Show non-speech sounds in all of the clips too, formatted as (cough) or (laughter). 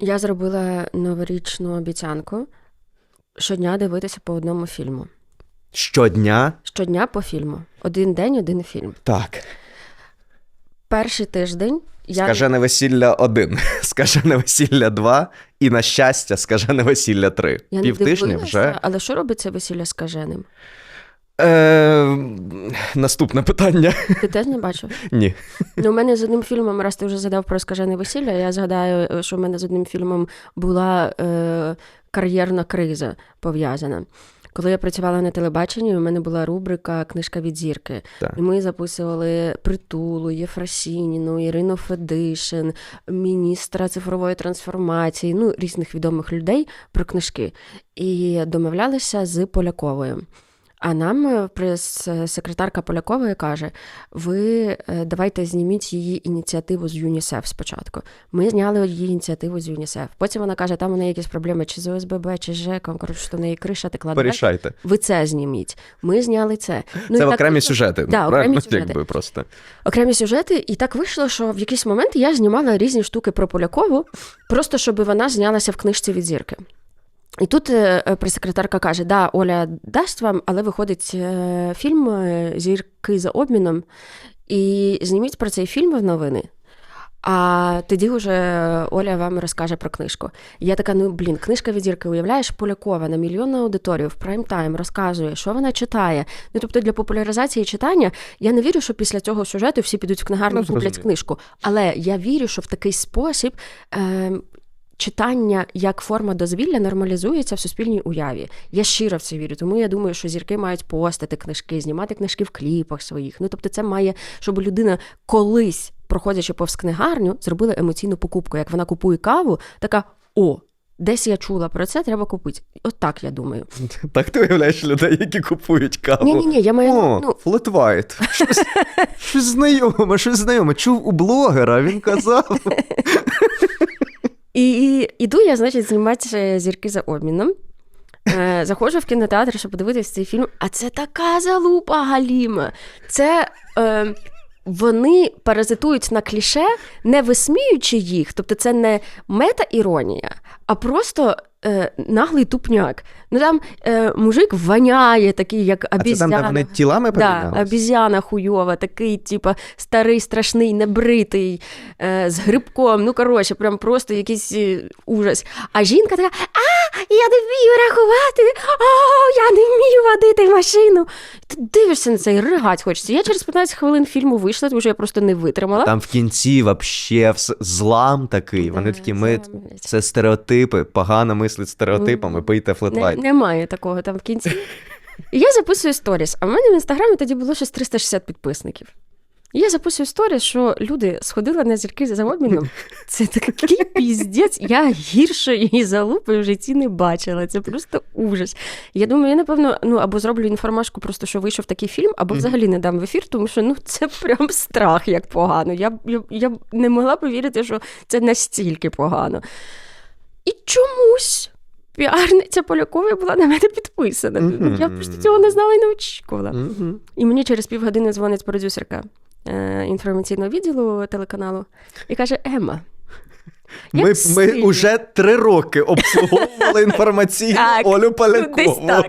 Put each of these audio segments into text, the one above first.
Я зробила новорічну обіцянку щодня дивитися по одному фільму. Щодня. Щодня по фільму. Один день, один фільм. Так. Перший тиждень я Скажене весілля 1, (laughs) скажене весілля 2 і, на щастя, скажене весілля 3. я не Півтижня дивилася, вже. Але що робить це весілля скаженим? Е, наступне питання. Ти теж не бачив? Ні. Ну, у мене з одним фільмом, раз ти вже задав про скажене весілля, я згадаю, що в мене з одним фільмом була е, кар'єрна криза пов'язана. Коли я працювала на телебаченні, у мене була рубрика Книжка від зірки. Так. І ми записували Притулу, Єфросініну, Ірину Федишин, міністра цифрової трансформації, ну, різних відомих людей про книжки. І домовлялися з Поляковою. А нам е, прес-секретарка Полякової каже: ви е, давайте зніміть її ініціативу з ЮНІСЕФ спочатку. Ми зняли її ініціативу з ЮНІСЕФ. Потім вона каже, там у неї якісь проблеми чи з ОСББ, чи з ЖЕКом, коротше, що в неї криша текла. Порішайте. Ви це зніміть. Ми зняли це. Ну, Це і так окремі сюжети. Да, окремі сюжети. Якби просто. окремі сюжети, і так вийшло, що в якийсь момент я знімала різні штуки про Полякову, просто щоб вона знялася в книжці від зірки. І тут е, е, прес-секретарка каже: да, Оля дасть вам, але виходить е, фільм Зірки за обміном, і зніміть про цей фільм в новини. А тоді вже Оля вам розкаже про книжку. Я така: ну блін, книжка від зірки, уявляєш, Полякова на мільйонну аудиторію в прайм-тайм розказує, що вона читає. Ну тобто для популяризації читання я не вірю, що після цього сюжету всі підуть в книгарню Ну, куплять книжку. Але я вірю, що в такий спосіб. Е, Читання як форма дозвілля нормалізується в суспільній уяві. Я щиро в це вірю. Тому я думаю, що зірки мають постати книжки, знімати книжки в кліпах своїх. Ну тобто, це має, щоб людина колись, проходячи повз книгарню, зробила емоційну покупку. Як вона купує каву, така о. Десь я чула про це, треба купити. От так я думаю. (laughs) Так ти уявляєш людей, які купують каву. Ні, ні, ні, я маю О, ну флет вайт. (laughs) Щось, щось знайоме, щось знайоме. Чув у блогера, він казав. (laughs) І, іду я, значить, знімати е, зірки за обміном. Е, заходжу в кінотеатр, щоб подивитися цей фільм. А це така залупа Галіма. Це е, вони паразитують на кліше, не висміюючи їх. Тобто це не мета-іронія, а просто е, наглий тупняк. Ну там е, мужик воняє, такий, як А це там, обізяна. де вони тілами Да, обізяна хуйова, такий, типа, старий, страшний, небритий, е, з грибком. Ну, коротше, прям просто якийсь е, ужас. А жінка така: а, я не вмію рахувати, о, я не вмію водити машину. Ти дивишся на це і ригать хочеться. Я через 15 хвилин фільму вийшла, тому що я просто не витримала. Там в кінці вообще злам такий. Вони такі, ми це, блядь. Стереотипи, погано мислять стереотипами, пийте флет Не, немає такого там в кінці. І я записую сторіс, а в мене в інстаграмі тоді було щось 360 підписників. І я записую сторіс, що люди сходили на зірки за обміном. Це такий (laughs) піздець. Я гіршої залупи в житті не бачила. Це просто ужас. Я думаю, я напевно ну або зроблю інформашку, просто що вийшов такий фільм, або взагалі не дам в ефір, тому що ну це прям страх як погано. Я, я, я не могла повірити, що це настільки погано. І чомусь піарниця Полякової була на мене підписана. Мгм. Я просто цього не знала і не очікувала. Мгм. І мені через півгодини дзвонить продюсерка е, інформаційного відділу телеканалу і каже: Ема. Ми, ми сильно». уже три роки обслуговували інформаційну Так, Олю Ну, Полякову. десь так.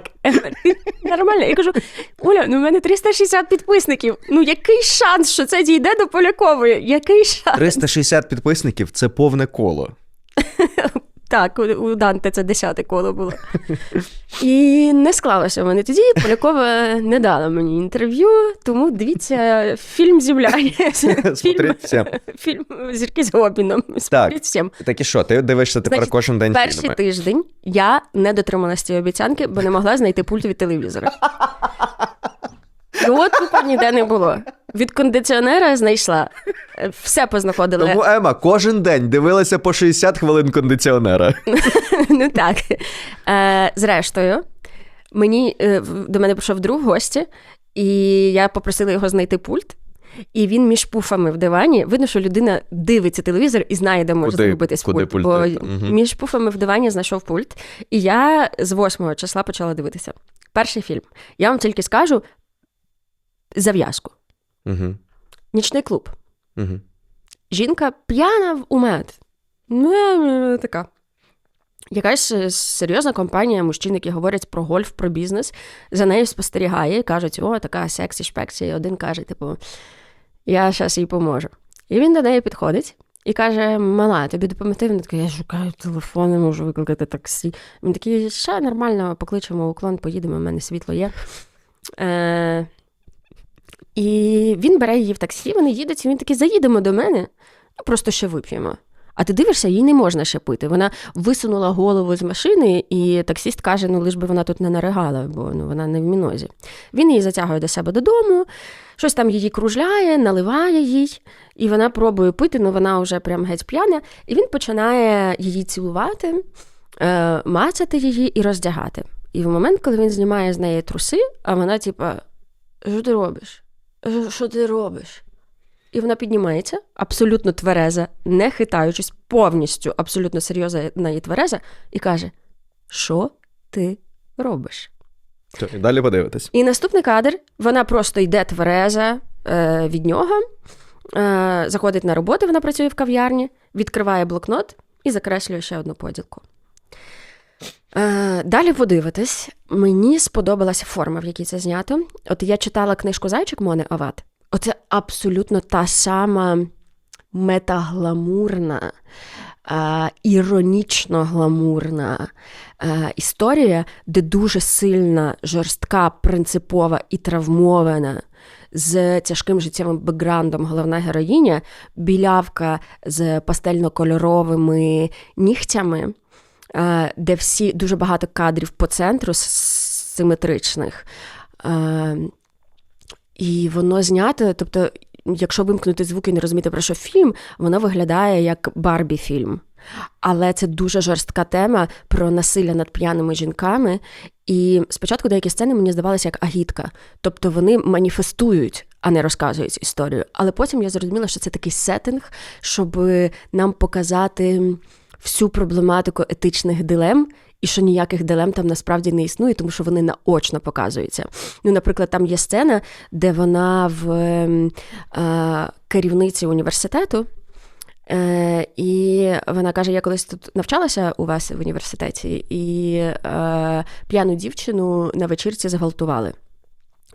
Нормально. Я кажу: Оля, ну в мене 360 підписників. Ну який шанс, що це дійде до Полякової? Який шанс? 360 підписників це повне коло. (laughs) Так, у, Данте це десяте коло було. (laughs) І не склалося в мене тоді. Полякова не дала мені інтерв'ю, тому дивіться, фільм з'являється. (laughs) Фільм, фільм зірки з всім. Так і що, ти дивишся тепер Значить, кожен день Перший фільми? тиждень я не дотрималася цієї обіцянки, бо не могла знайти пульт від телевізора. (laughs) Його тупо ніде не було. Від кондиціонера знайшла. Все познаходила. Тому Ема кожен день дивилася по 60 хвилин кондиціонера. (laughs) ну так. Е, зрештою, мені, е, до мене прийшов друг в гості, і я попросила його знайти пульт. І він між пуфами в дивані. Видно, що людина дивиться телевізор і знає, де може зробитись куди пульт. Бо? Мгм. між пуфами в дивані знайшов пульт. І я з 8 числа почала дивитися. Перший фільм. Я вам тільки скажу зав'язку. Угу. Нічний клуб. Угу. Жінка п'яна в умет. Ну, така. Якась е, серйозна компанія мужчин, які говорять про гольф, про бізнес, за нею спостерігає і кажуть, о, така сексі шпексі. І один каже, типу, я зараз їй поможу. І він до неї підходить і каже: Мала, тобі допомогти? Вона така, я шукаю телефон, не можу викликати таксі. Він такий, ще нормально, покличемо уклон, поїдемо, в мене світло є. Е, і він бере її в таксі, вони їдуть, і він такий, заїдемо до мене, ну просто ще вип'ємо. А ти дивишся, їй не можна ще пити. Вона висунула голову з машини, і таксіст каже: ну лиш би вона тут не наригала, бо ну, вона не в мінозі. Він її затягує до себе додому, щось там її кружляє, наливає їй, і вона пробує пити, але вона вже прям геть п'яна. І він починає її цілувати, е, мацати її і роздягати. І в момент, коли він знімає з неї труси, а вона, типа, що ти робиш? Що ти робиш? І вона піднімається, абсолютно твереза, не хитаючись, повністю абсолютно серйозна і твереза, і каже: Що ти робиш? І далі подивитись. І наступний кадр вона просто йде твереза е, від нього, е, заходить на роботу, вона працює в кав'ярні, відкриває блокнот і закреслює ще одну поділку. Е, далі подивитись, мені сподобалася форма, в якій це знято. От я читала книжку Зайчик Мони Ават. Оце абсолютно та сама метагламурна, е, іронічно гламурна е, історія, де дуже сильна, жорстка, принципова і травмована. З тяжким життєвим бекграундом головна героїня, білявка з пастельно-кольоровими нігтями, де всі дуже багато кадрів по центру симетричних. Е, І воно знято, тобто, якщо вимкнути звук і не розуміти, про що фільм, воно виглядає як Барбі-фільм. Але це дуже жорстка тема про насилля над п'яними жінками. І спочатку деякі сцени мені здавалися як агітка. Тобто вони маніфестують, а не розказують історію. Але потім я зрозуміла, що це такий сеттинг, щоб нам показати всю проблематику етичних дилем. І що ніяких дилем там насправді не існує, тому що вони наочно показуються. Ну, наприклад, там є сцена, де вона в ем, е, керівниці університету, Е, і вона каже: я колись тут навчалася у вас в університеті, і е, п'яну дівчину на вечірці зґвалтували.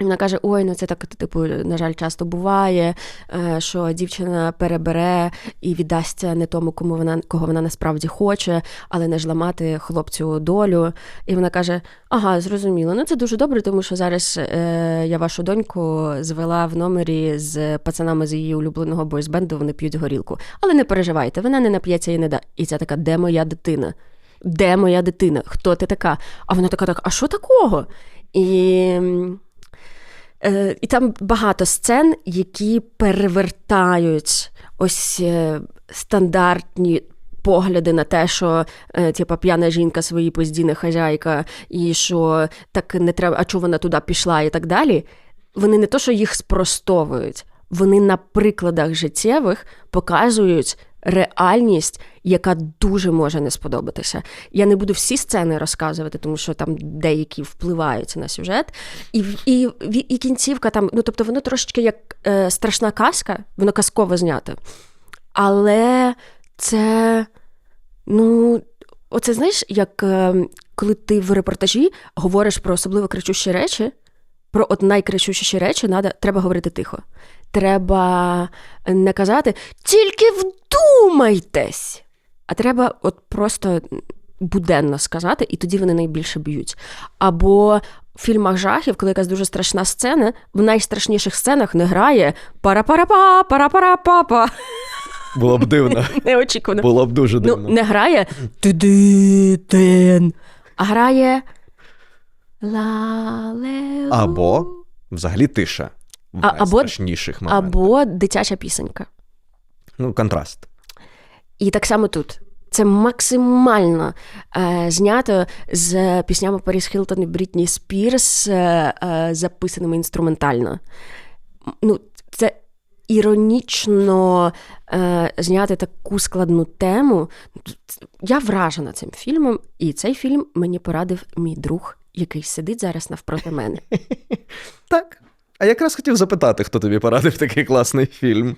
Вона каже: Ой, ну це так, типу, на жаль, часто буває, е, що дівчина перебере і віддасться не тому, кому вона кого вона насправді хоче, але не ж ламати хлопцю долю. І вона каже: Ага, зрозуміло. Ну це дуже добре, тому що зараз е, я вашу доньку звела в номері з пацанами з її улюбленого бойсбенду, вони п'ють горілку. Але не переживайте, вона не нап'ється і не да. І ця така, де моя дитина? Де моя дитина? Хто ти така? А вона така, так, а що такого? І. Е, І там багато сцен, які перевертають ось е, стандартні погляди на те, що е, типа п'яна жінка свої поздіне хазяйка, і що так не треба, а чого вона туди пішла, і так далі. Вони не то, що їх спростовують, вони на прикладах життєвих показують реальність, яка дуже може не сподобатися. Я не буду всі сцени розказувати, тому що там деякі впливають на сюжет. І і, і, кінцівка там, ну тобто, воно трошечки як е, страшна казка, воно казково знято. Але це, ну, оце знаєш, як е, коли ти в репортажі говориш про особливо кричущі речі. Про от найкращущі речі треба говорити тихо. Треба не казати тільки вдумайтесь. А треба от просто буденно сказати, і тоді вони найбільше б'ють. Або в фільмах жахів, коли якась дуже страшна сцена, в найстрашніших сценах не грає пара-пара-па, пара-пара-па-па. Було б дивно. (laughs) Неочікувано. Було б дуже Ну, не грає «Ти-ди-тин», а грає ла-ле-лу. Або взагалі тиша. А- або- найстрашніших моментах. або дитяча пісенька. Ну, контраст. І так само тут. Це максимально е, знято з піснями Паріс Хілтон і Брітні Спірс, е, е, записаними інструментально. Ну, це іронічно е, зняти таку складну тему. Я вражена цим фільмом, і цей фільм мені порадив мій друг, який сидить зараз навпроти мене. (laughs) Так. А якраз хотів запитати, хто тобі порадив такий класний фільм.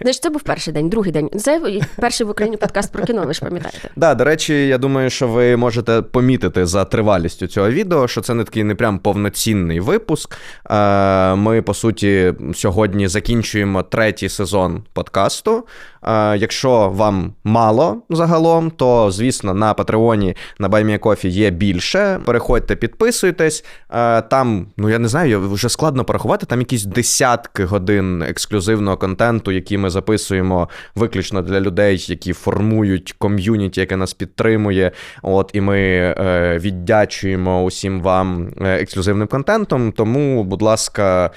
Знаєш, це був перший день, другий день. Це перший в Україні подкаст про кіно, ви ж пам'ятаєте. Да, до речі, я думаю, що ви можете помітити за тривалістю цього відео, що це не такий не прям повноцінний випуск. Е, Ми, по суті, сьогодні закінчуємо третій сезон подкасту. Е, Якщо вам мало загалом, то звісно на Патреоні на BuyMeACoffee є більше. Переходьте, підписуйтесь. Е, Там, ну я не знаю, вже складно порахувати. Там якісь десятки годин ексклюзивного контенту, який ми записуємо виключно для людей, які формують ком'юніті, яке нас підтримує. От і ми е, віддячуємо усім вам ексклюзивним контентом. Тому, будь ласка,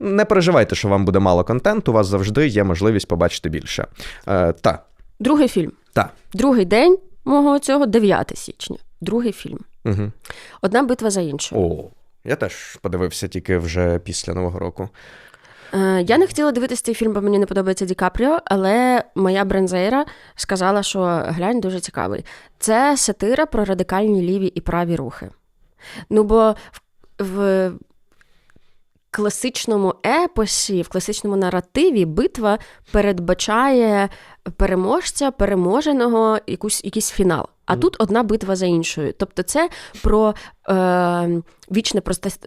не переживайте, що вам буде мало контенту. У вас завжди є можливість побачити більше. Е, та, Другий фільм. та. Другий день мого цього 9 січня. Другий фільм. Угу. Одна битва за іншу. О, я теж подивився тільки вже після Нового року. Е, я не хотіла дивитися цей фільм, бо мені не подобається Ді Капріо, але моя брензейра сказала, що глянь дуже цікавий. Це сатира про радикальні ліві і праві рухи. Ну, бо в, в класичному епосі, в класичному наративі битва передбачає переможця, переможеного, якусь, якийсь фінал. А тут одна битва за іншою. Тобто, це про е, вічне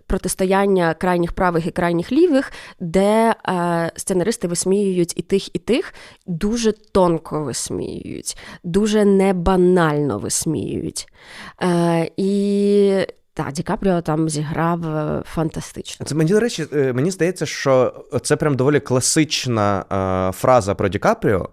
протистояння крайніх правих і крайніх лівих, де е, сценаристи висміюють і тих, і тих, дуже тонко висміюють, дуже небанально висміюють. Е, і так, Ді Капріо там зіграв е, фантастично. Це мені, до речі, е, мені здається, що це прям доволі класична е, фраза про Ді Капріо.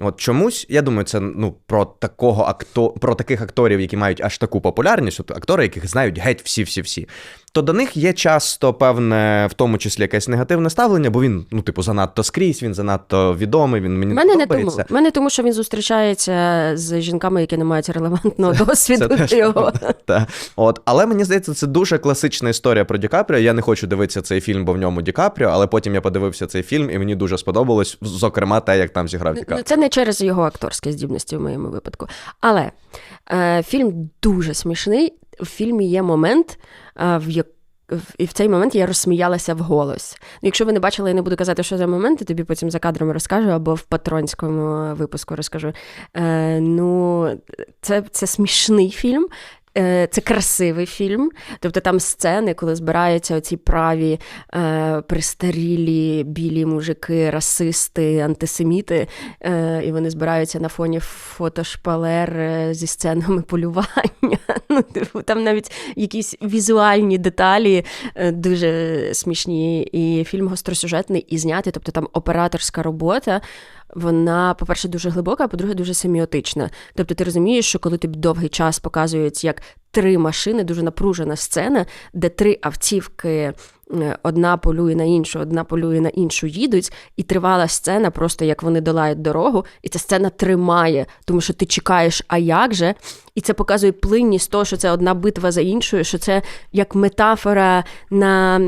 От чомусь, я думаю, це ну про такого акто... про таких акторів, які мають аж таку популярність, от актори, яких знають геть всі-всі-всі. То до них є часто певне, в тому числі якесь негативне ставлення, бо він, ну, типу, занадто скрізь, він занадто відомий, він мені Мене не тому. Мене тому, що він зустрічається з жінками, які не мають релевантного досвіду Це теж його. та. От, але мені здається, це дуже класична історія про Ді Капріо. Я не хочу дивитися цей фільм, бо в ньому Ді Капріо, але потім я подивився цей фільм, і мені дуже сподобалось, зокрема, те, як там зіграв Ді Ну, Капріо. Це не через його акторські здібності в моєму випадку. Але е, фільм дуже смішний. В фільмі є момент, в як і в цей момент я розсміялася вголос. Ну, якщо ви не бачили, я не буду казати, що за момент, я тобі потім за кадром розкажу або в патронському випуску розкажу. Е, ну, це, це смішний фільм. Е, Це красивий фільм, тобто там сцени, коли збираються оці праві е, пристарілі білі мужики, расисти, антисеміти, е, і вони збираються на фоні фотошпалер е, зі сценами полювання. (laughs) Ну, типу, там навіть якісь візуальні деталі е, дуже смішні. І фільм гостросюжетний і знятий, тобто там операторська робота. Вона, по-перше, дуже глибока, а по-друге, дуже семіотична. Тобто, ти розумієш, що коли тобі довгий час показують як три машини, дуже напружена сцена, де три автівки. е, Одна полює на іншу, одна полює на іншу їдуть, і тривала сцена, просто як вони долають дорогу, і ця сцена тримає, тому що ти чекаєш, а як же? І це показує плинність того, що це одна битва за іншою, що це як метафора на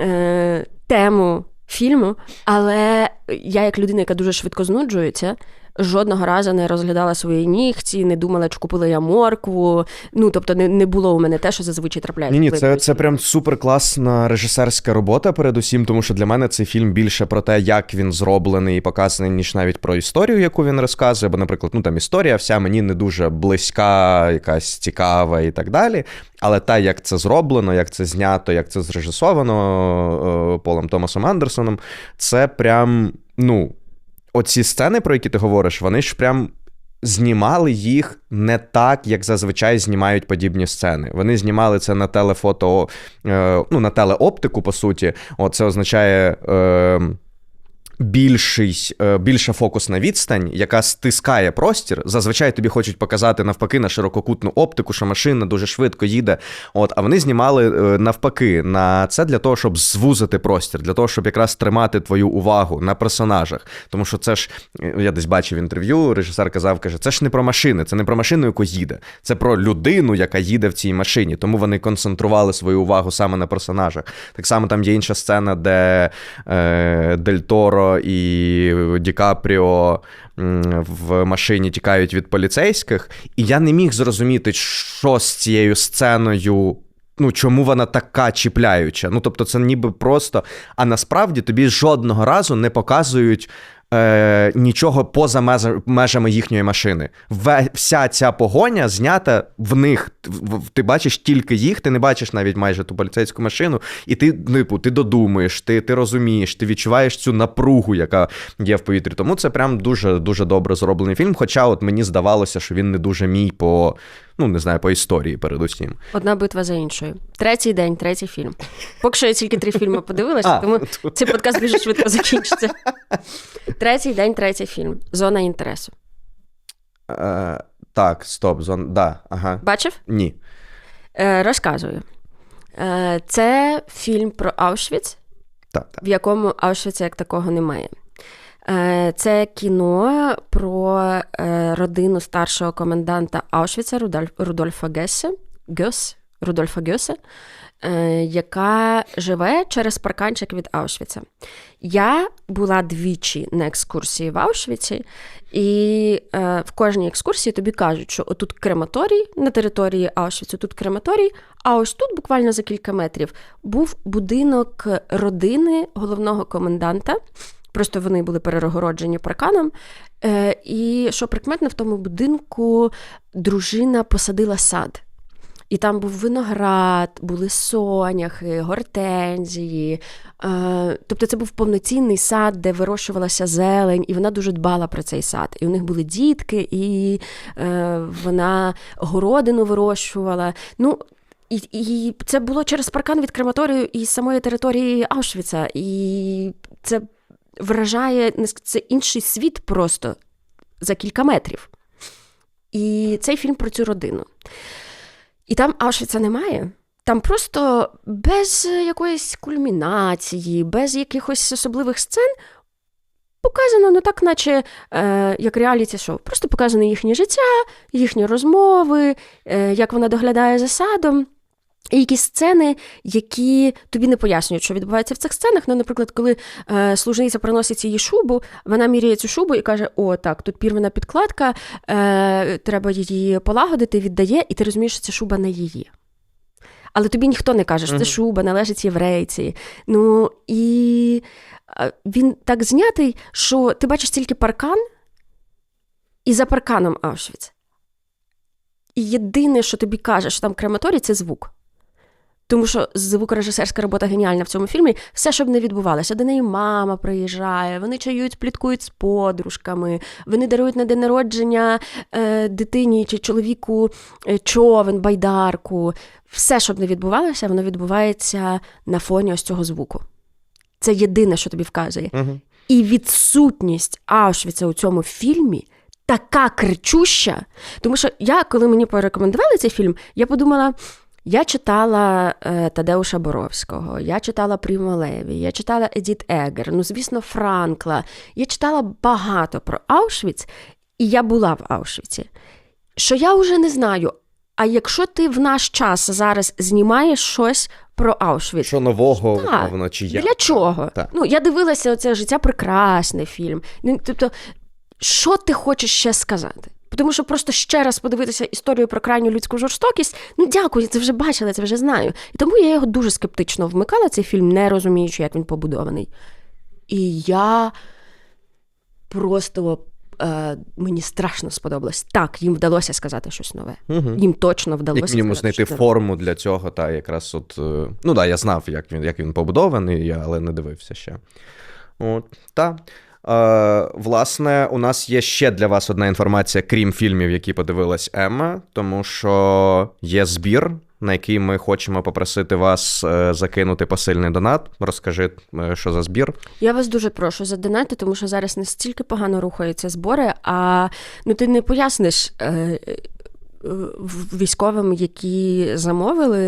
е, тему фільму. Але я, як людина, яка дуже швидко знуджується, жодного разу не розглядала свої нігті, не думала, чи купила я моркву. Ну тобто, не, не було у мене те, що зазвичай трапляється. Ні, ні, це, це прям супер класна режисерська робота, передусім, тому що для мене цей фільм більше про те, як він зроблений і показаний, ніж навіть про історію, яку він розказує. Бо, наприклад, ну там історія вся мені не дуже близька, якась цікава і так далі. Але те, як це зроблено, як це знято, як це зрежисовано е, Полом Томасом Андерсоном, це прям, ну, оці сцени, про які ти говориш, вони ж прям. Знімали їх не так, як зазвичай знімають подібні сцени. Вони знімали це на телефото, е, ну, на телеоптику, по суті. О, це означає. Е, більший, е, більша фокусна відстань, яка стискає простір. Зазвичай тобі хочуть показати навпаки на ширококутну оптику, що машина дуже швидко їде. От, а вони знімали е, навпаки на це для того, щоб звузити простір, для того, щоб якраз тримати твою увагу на персонажах. Тому що це ж е, я десь бачив інтерв'ю. Режисер казав, каже, це ж не про машини, це не про машину, яку їде, це про людину, яка їде в цій машині. Тому вони концентрували свою увагу саме на персонажах. Так само там є інша сцена, де е, Дель Торо і Ді Капріо в машині тікають від поліцейських, і я не міг зрозуміти, що з цією сценою Ну, чому вона така чіпляюча? Ну, тобто, це ніби просто. А насправді тобі жодного разу не показують е, нічого поза межами їхньої машини. Вся ця погоня знята в них. Ти бачиш тільки їх, ти не бачиш навіть майже ту поліцейську машину, і ти, типу, ти додумуєш, ти, ти розумієш, ти відчуваєш цю напругу, яка є в повітрі. Тому це прям дуже дуже добре зроблений фільм. Хоча от мені здавалося, що він не дуже мій по. Ну, не знаю, по історії передусім. Одна битва за іншою. Третій день, третій фільм. Поки що я тільки три фільми подивилася, (laughs) тому цей подкаст дуже швидко закінчиться. Третій день, третій фільм. Зона інтересу. Е, так, стоп, зон. Да, ага. Бачив? Ні. Е, розказую. Е, це фільм про Аушвіц, Так, так. в якому Аушвіца як такого немає. Е, Це кіно про е, родину старшого коменданта Аушвіца Рудольфа Гесе, Гьос, Рудольфа Гьосе, е, яка живе через парканчик від Аушвіца. Я була двічі на екскурсії в Аушвіці, і в кожній екскурсії тобі кажуть, що отут крематорій на території Аушвіцу, тут крематорій, а ось тут, буквально за кілька метрів, був будинок родини головного коменданта. Просто вони були перегороджені парканом. Е, і що прикметно, в тому будинку дружина посадила сад. І там був виноград, були соняхи, гортензії. Е, тобто це був повноцінний сад, де вирощувалася зелень, і вона дуже дбала про цей сад. І у них були дітки, і е, вона городину вирощувала. Ну, і, і це було через паркан від крематорію і самої території Аушвіца. І це вражає це інший світ просто за кілька метрів. І цей фільм про цю родину. І там Аушвіца немає. Там просто без якоїсь кульмінації, без якихось особливих сцен показано, ну так, наче е, як реаліті шоу. Просто показано їхнє життя, їхні розмови, е, як вона доглядає за садом. І якісь сцени, які тобі не пояснюють, що відбувається в цих сценах. Ну, наприклад, коли е, служниця приносить її шубу, вона міряє цю шубу і каже: О, так, тут пірвана підкладка, е, треба її полагодити, віддає, і ти розумієш, що ця шуба не її. Але тобі ніхто не каже, що це шуба належить єврейці. Ну і е, він так знятий, що ти бачиш тільки паркан, і за парканом Аушвіц. І єдине, що тобі каже, що там крематорій, це звук. Тому що звукорежисерська робота геніальна в цьому фільмі. Все, щоб не відбувалося. До неї мама приїжджає, вони чаюють, пліткують з подружками, вони дарують на день народження е, дитині чи чоловіку е, човен, байдарку. Все, щоб не відбувалося, воно відбувається на фоні ось цього звуку. Це єдине, що тобі вказує. Угу. І відсутність Аушвіца у цьому фільмі така кричуща. Тому що я, коли мені порекомендували цей фільм, я подумала. Я читала е, Тадеуша Боровського, я читала Прімо Леві, я читала Едіт Егер, ну, звісно, Франкла. Я читала багато про Аушвіц, і я була в Аушвіці. Що я вже не знаю. А якщо ти в наш час зараз знімаєш щось про Аушвіц, Що нового Так. воно чи є? для чого? Так. Ну, я дивилася оце життя прекрасний фільм. Ну, тобто, що ти хочеш ще сказати? Тому що просто ще раз подивитися історію про крайню людську жорстокість. Ну, дякую, це вже бачила, це вже знаю. І тому я його дуже скептично вмикала, цей фільм, не розуміючи, як він побудований. І я просто е, мені страшно сподобалось. Так, їм вдалося сказати щось нове. Угу. Їм точно вдалося. Як мінімум сказати знайти щось нове. форму для цього, та якраз от. е, Ну да, я знав, як він, як він побудований, але не дивився ще. От, та. Е, власне, у нас є ще для вас одна інформація, крім фільмів, які подивилась Емма, тому що є збір, на який ми хочемо попросити вас е, закинути посильний донат. Розкажи, е, що за збір. Я вас дуже прошу задонати, тому що зараз настільки погано рухаються збори, а ну ти не поясниш. Е, Військовим, які замовили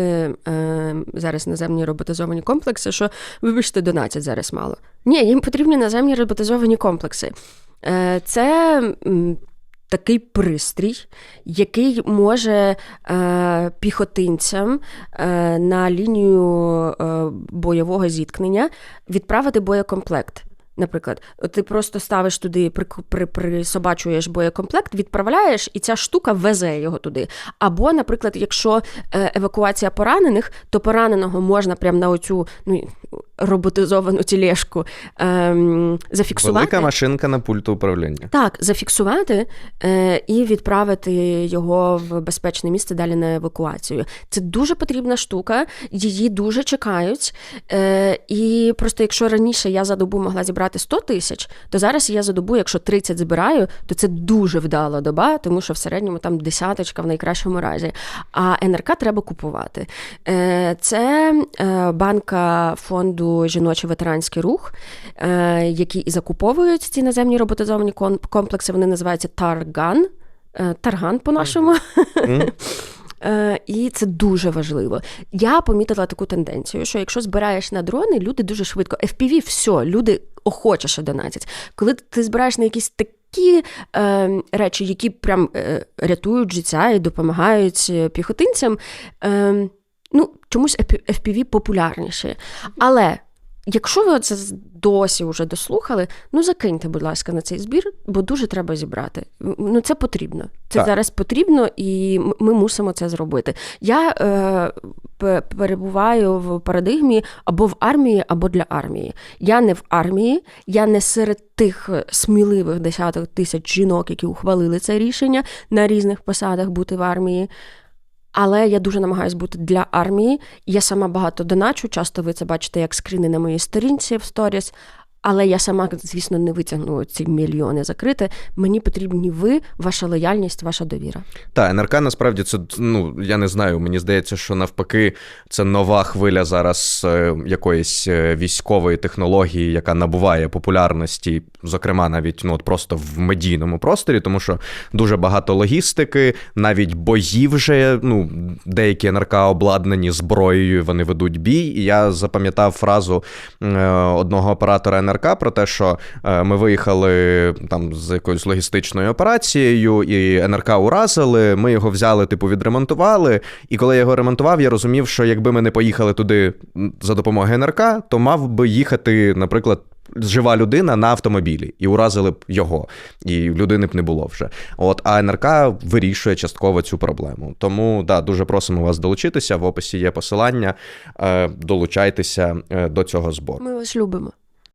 е, зараз наземні роботизовані комплекси, що, вибачте, донатять зараз мало. Ні, їм потрібні наземні роботизовані комплекси. Е, це такий пристрій, який може е, піхотинцям е, на лінію е, бойового зіткнення відправити боєкомплект. Наприклад, ти просто ставиш туди, при, при, присобачуєш боєкомплект, відправляєш, і ця штука везе його туди. Або, наприклад, якщо е, евакуація поранених, то пораненого можна прямо на оцю ну, роботизовану тілешку ем, зафіксувати. Велика машинка на пульту управління. Так, зафіксувати е, і відправити його в безпечне місце далі на евакуацію. Це дуже потрібна штука, її дуже чекають. Е, і просто якщо раніше я за добу могла зібрати 100 тисяч, то зараз я за добу, якщо 30 збираю, то це дуже вдала доба, тому що в середньому там десяточка в найкращому разі. А НРК треба купувати. Е, це е, банка фонду Жіночий ветеранський рух, е, які і закуповують ці наземні роботизовані комплекси. Вони називаються Тарган. Е, Тарган по-нашому. (laughs) Е, І це дуже важливо. Я помітила таку тенденцію, що якщо збираєш на дрони, люди дуже швидко. FPV, все, люди охоче ще донатять. Коли ти збираєш на якісь такі е, речі, які прям е, рятують життя і допомагають піхотинцям, е, ну, чомусь FPV популярніше. Але. Якщо ви це досі вже дослухали, ну закиньте, будь ласка, на цей збір, бо дуже треба зібрати. Ну це потрібно. Це Так. зараз потрібно, і ми мусимо це зробити. Я е, перебуваю в парадигмі або в армії, або для армії. Я не в армії, я не серед тих е, сміливих десяток тисяч жінок, які ухвалили це рішення на різних посадах бути в армії. Але я дуже намагаюся бути для армії. Я сама багато доначу. Часто ви це бачите як скріни на моїй сторінці в сторіс. Але я сама, звісно, не витягну ці мільйони закрити. Мені потрібні ви, ваша лояльність, ваша довіра. Та НРК насправді це ну я не знаю. Мені здається, що навпаки, це нова хвиля зараз е, якоїсь е, військової технології, яка набуває популярності, зокрема, навіть ну от просто в медійному просторі, тому що дуже багато логістики, навіть бої вже ну деякі НРК обладнані зброєю, вони ведуть бій. І я запам'ятав фразу е, одного оператора НРК про те, що е, ми виїхали там з якоюсь логістичною операцією, і НРК уразили. Ми його взяли, типу, відремонтували. І коли я його ремонтував, я розумів, що якби ми не поїхали туди за допомогою НРК, то мав би їхати, наприклад. Жива людина на автомобілі і уразили б його, і людини б не було вже. От а НРК вирішує частково цю проблему. Тому да, дуже просимо вас долучитися. В описі є посилання. Е, долучайтеся е, до цього збору. Ми вас любимо.